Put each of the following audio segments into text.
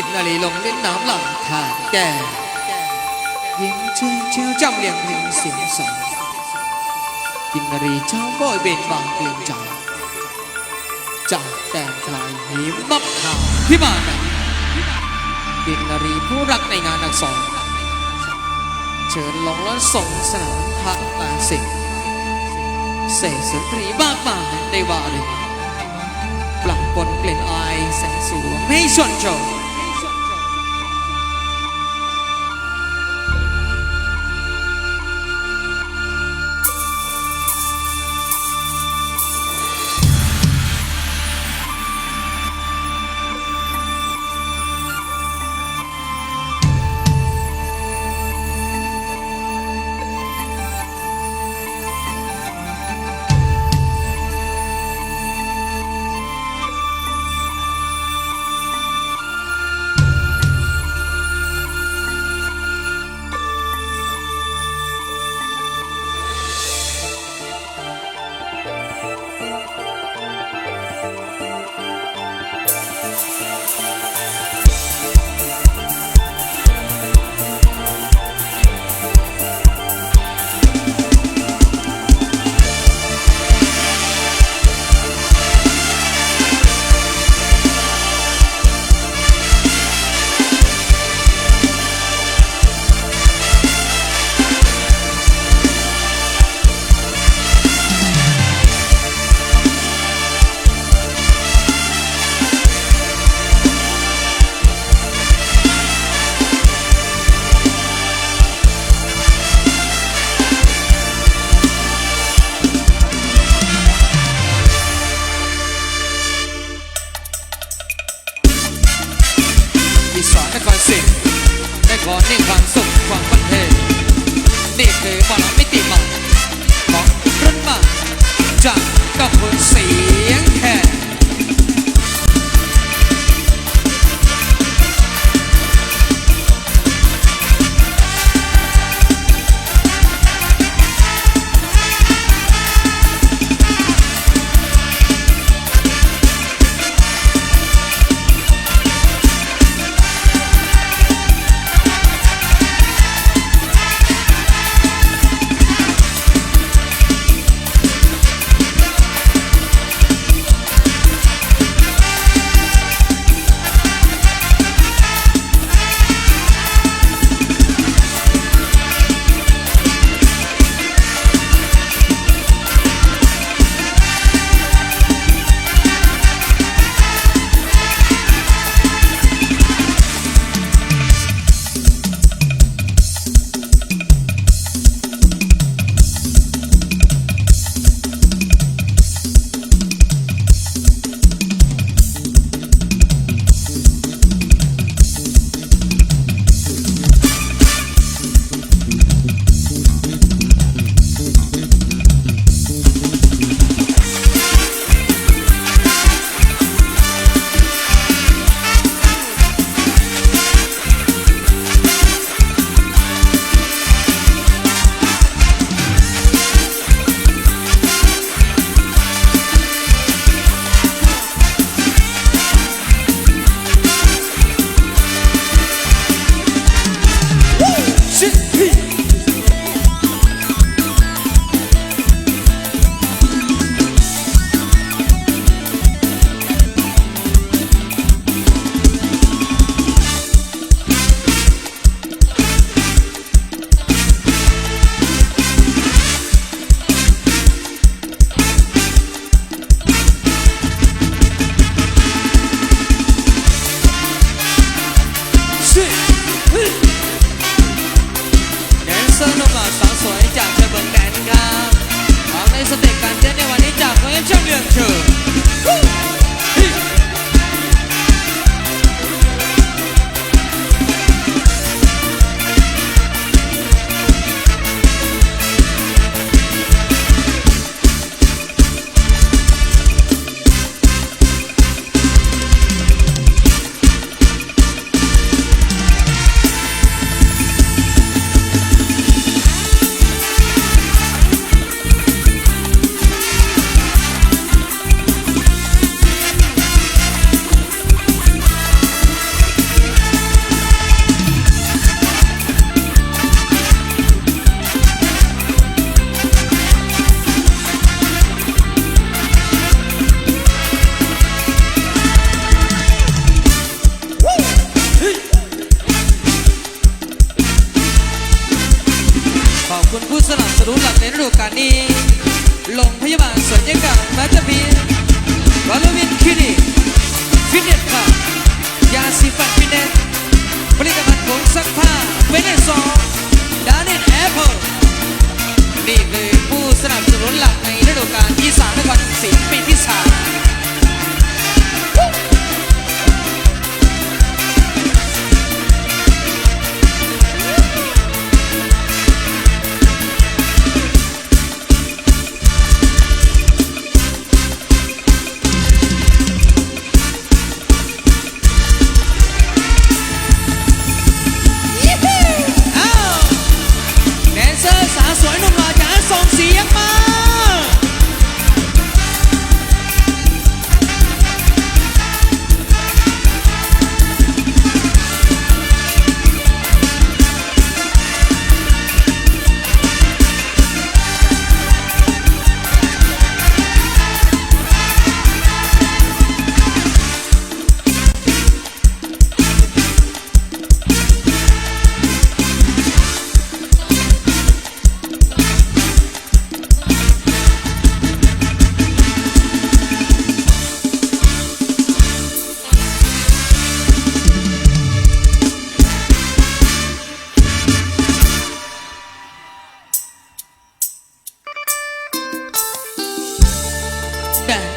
กินอะไรลงเล่นน้ำหลังทานแก่ยิ้มเชื่อเชื่อจำเลียงเพลงเสียงสองกินนารีเจ้าบ่อยเบนบางเปลี่ยนใจจากแต่งกลายหิมมับขาวที่บ้านนั้นกินนารีผู้รักในงานอักษรเชิญลงและส่งสนามทางตาสิงเสกสตรีบ้ากมายในวารีปลังปนกลิ่นอายแสงสวงให้ชวนชม ขอในความสุข રાની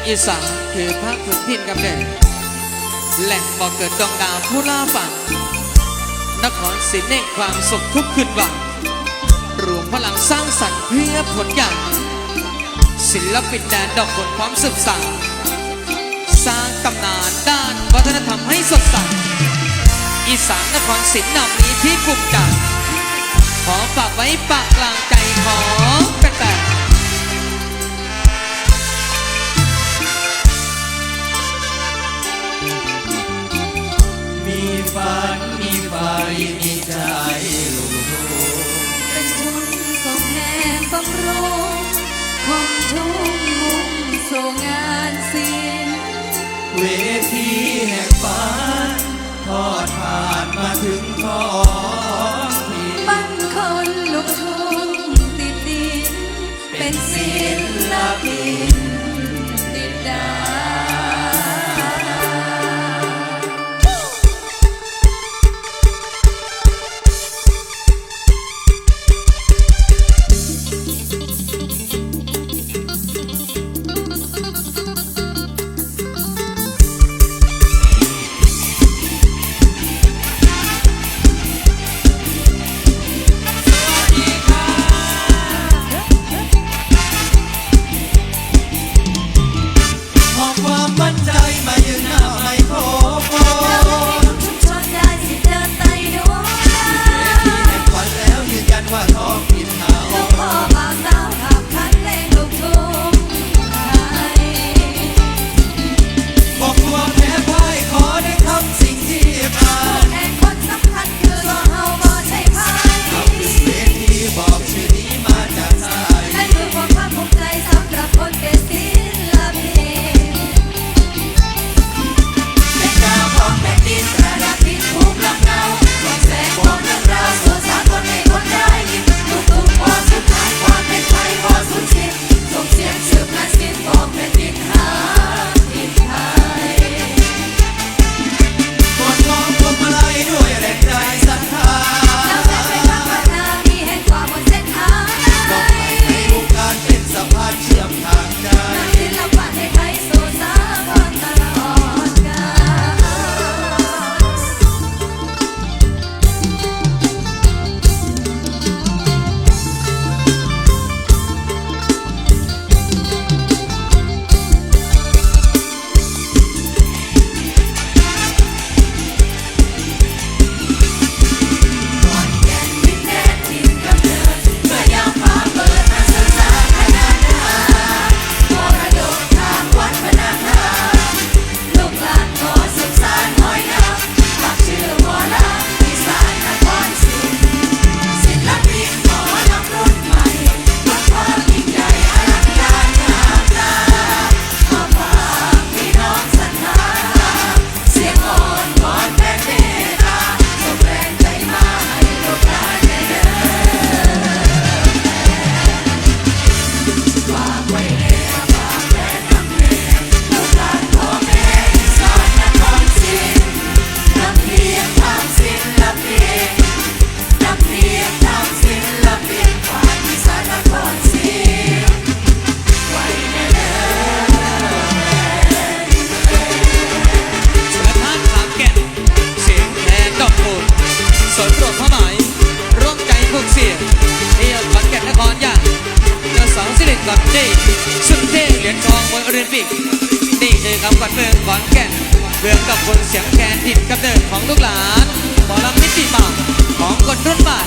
อีสานคือภาคพื้นที่กำเนิดแหล่งบ่อเกิดดวงดาวผู้ล่าฝันนครศรีเนกความสุขทุกคืนวันรวมพลังสร้างสรรค์เพื่อผลงานศิลปินแดนดอกผลพร้อมสืบสานสร้างตำนานด้านวัฒนธรรมให้สดใสอีสานนครศรีนำนี้ที่กลุ่มกันขอฝากไว้ปากกลางใจของแฟน นทองเมืองริมปิกนี่คือคำขวัญเมืองขอนแก่นเมืองกับคนเสียงแคนถิ่นกำเนิดของลูกหลานบอลำมิติใหม่ของคนรุ่นใหม่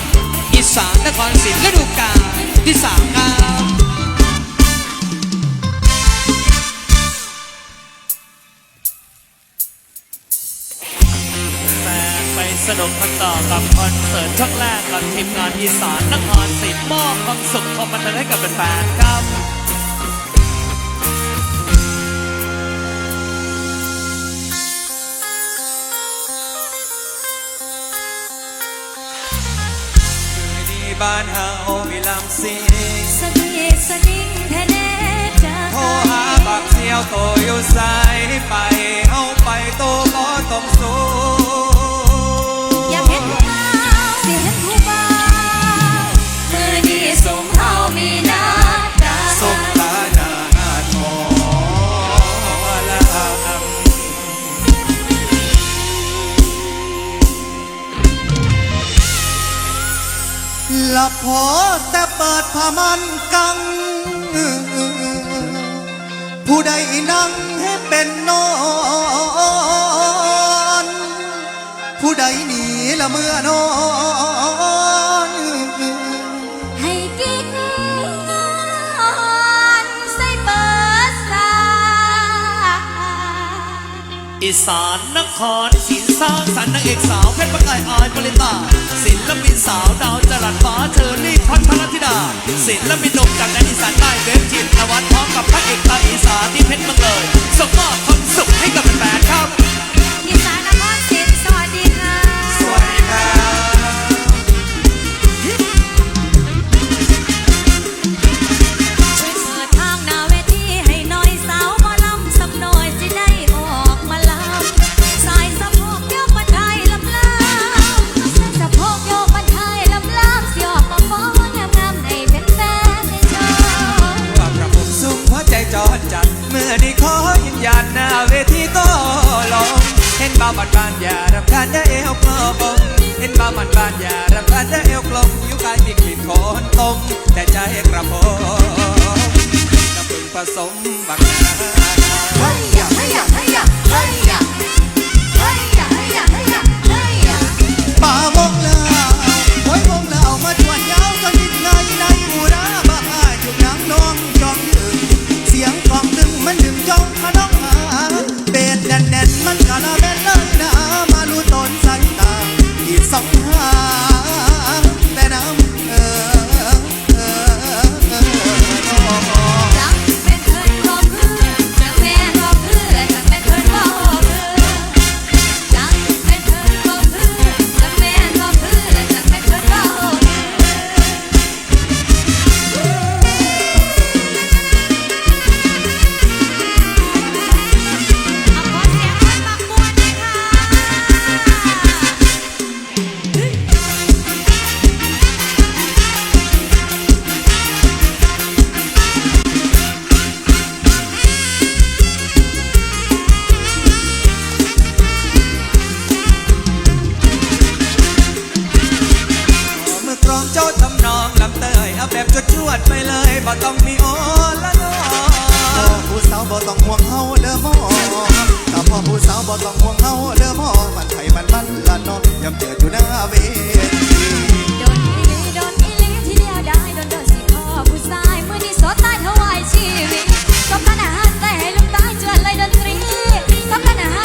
อีสานนครศรีฤดูกาลที่สามครับสนุกกันต่อกับคอนเสิร์ตช่องแรกกับทีมงานอีสานนครศรีมอบความสุขความบันเทิงให้กับแฟนๆครับ บ้านเฮาไม่ลำสิสนิสนิแท้แน่จโทรหาบักเสียวโตอยู่สไปเอาไปโตบ่ต้องสู้ หลับพอแต่เปิดผ้ามันกัง ผู้ใดนั่งให้เป็นนอน ผู้ใดหนีละเมื่อนอนให้กิ๊กนอนใส่เปิดสาอีสานนครศรี สร้างสรรค์นางเอกสาวเพชรประกายอายปริตาศิลปินสาวดาวจรัสฟ้าเธอรี่พัทรธิดาศิลปินหนุ่มจากแดนอีสานใต้เวฟจิตนวัดพร้อมกับพระเอกตาอีสานที่เพชรเมืองเลยส่งมอบความสุขให้กับแฟนครับ พอน้ำพึ่งผสมบัก แบบจดจวดไปเลยบ่ต้องมีโอละนอผู้สาวบ่ต้องห่วงเฮาเด้อมอถ้าพ่อผู้สาวบ่ต้องห่วงเฮาเด้อมอมันไผมันมันละนอยามเจออยู่หน้าเวทีโดนอีลีโดนอีลีที่เดียได้โดนโดนสิพ่อผู้ชายมื้อนี้สดตายถวยชีวิตสำคัญหารแต่ให้ลืมตายจวนเลยดนตรีสำคัญาหาร